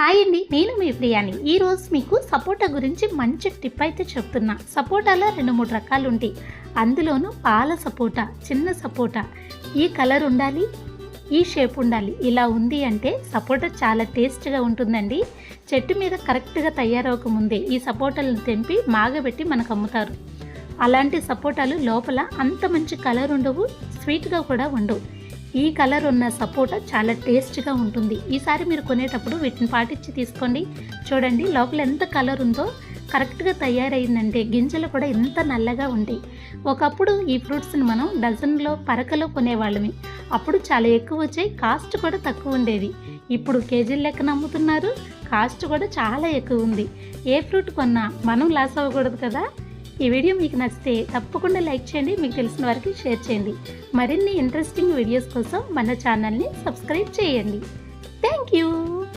Hi అండి నేను మీ ప్రియాని. ఈరోజు మీకు సపోటా గురించి మంచి టిప్ అయితే చెప్తున్నా. సపోటాలో రెండు మూడు రకాలు ఉంటాయి అందులోనూ పాల సపోటా చిన్న సపోటా. ఈ కలర్ ఉండాలి ఈ షేప్ ఉండాలి. ఇలా ఉంది అంటే సపోటా చాలా టేస్ట్గా ఉంటుందండి. చెట్టు మీద కరెక్ట్గా తయారవకముందే ఈ సపోటాలను తెంపి మాగబెట్టి మనకు అమ్ముతారు. అలాంటి సపోటాలు లోపల అంత మంచి కలర్ ఉండవు స్వీట్గా కూడా ఉండవు. ఈ కలర్ ఉన్న సపోటా చాలా టేస్ట్గా ఉంటుంది. ఈసారి మీరు కొనేటప్పుడు వీటిని పాటించి తీసుకోండి. చూడండి లోపల ఎంత కలర్ ఉందో కరెక్ట్గా తయారైందంటే గింజలు కూడా ఎంత నల్లగా ఉంటాయి. ఒకప్పుడు ఈ ఫ్రూట్స్ని మనం డజన్లో పరకలో కొనేవాళ్ళమే. అప్పుడు చాలా ఎక్కువ వచ్చాయి కాస్ట్ కూడా తక్కువ ఉండేది. ఇప్పుడు కేజీల లెక్కన అమ్ముతున్నారు కాస్ట్ కూడా చాలా ఎక్కువ ఉంది. ఏ ఫ్రూట్ కొన్నా మనం లాస్ అవ్వకూడదు కదా? ఈ వీడియో మీకు నచ్చితే తప్పకుండా లైక్ చేయండి మీకు తెలిసిన వారికి షేర్ చేయండి. మరిన్ని ఇంట్రెస్టింగ్ వీడియోస్ కోసం మన ఛానల్ని సబ్స్క్రైబ్ చేయండి. Thank you.